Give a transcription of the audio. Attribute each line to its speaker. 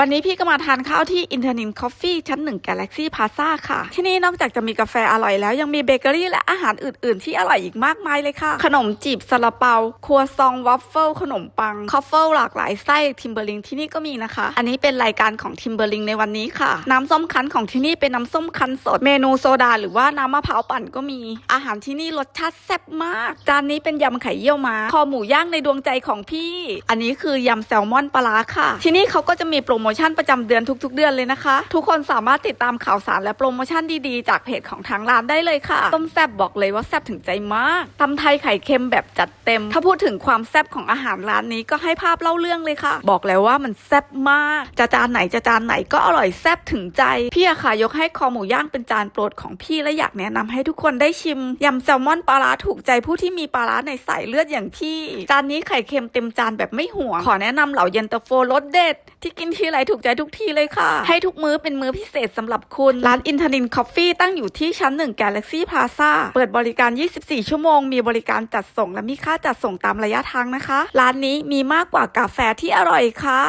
Speaker 1: วันนี้พี่ก็มาทานข้าวที่อินเทอร์นินคอฟฟี่ชั้นหนึ่งกาแล็กซี่พาซาค่ะ ที่นี่นอกจากจะมีกาแฟอร่อยแล้ว ยังมีเบเกอรี่และอาหารอื่น ๆ ที่อร่อยอีกมากมายเลยค่ะ ขนมจีบซาลาเปา ครัวซองวัฟเฟิลขนมปังคอฟเฟิลหลากหลายไส้ทิมเบอร์ลิงที่นี่ก็มีนะคะ อันนี้เป็นรายการของทิมเบอร์ลิงในวันนี้ค่ะ น้ำส้มคั้นของที่นี่เป็นน้ำส้มคั้นสด เมนูโซดา หรือว่าน้ำมะพร้าวปั่นก็มี อาหารที่นี่รสชาติแซ่บมาก จานนี้เป็นยำไข่เยี่ยวม้าคอหมูย่างในดวงใจของพี่ อันนี้คือยำแซลมอนปลาร้าค่ะ ที่นี่เขาก็จะมีโปรโมมชั่นประจำเดือนทุกๆ เดือนเลยนะคะ ทุกคนสามารถติดตามข่าวสารและโปรโมชั่นดีๆ จากเพจของทางร้านได้เลยค่ะ ต้มแซบบอกเลยว่าแซบถึงใจมากตำไทยไข่เค็มแบบจัดเต็ม ถ้าพูดถึงความแซบของอาหารร้านนี้ก็ให้ภาพเล่าเรื่องเลยค่ะ บอกแล้วว่ามันแซบมาก จะจานไหนจะจานไหนก็อร่อยแซบถึงใจ พี่อะค่ะยกให้คอหมูย่างเป็นจานโปรดของพี่และอยากแนะนำให้ทุกคนได้ชิมยำแซลมอนปลาร้าถูกใจผู้ที่มีปลาร้าในสายเลือดอย่างพี่ จานนี้ไข่เค็มเต็มจานแบบไม่ห่วงขอแนะนำเหล่าเย็นตาโฟรสเด็ดที่กินทีไรถูกใจทุกทีเลยค่ะ ให้ทุกมื้อเป็นมื้อพิเศษสำหรับคุณ ร้านอินทนินคอฟฟี่ตั้งอยู่ที่ชั้นหนึ่งกลเล็กซี่พาซาเปิดบริการ 24 ชั่วโมง มีบริการจัดส่งและมีค่าจัดส่งตามระยะทางนะคะ ร้านนี้มีมากกว่ากาแฟที่อร่อยค่ะ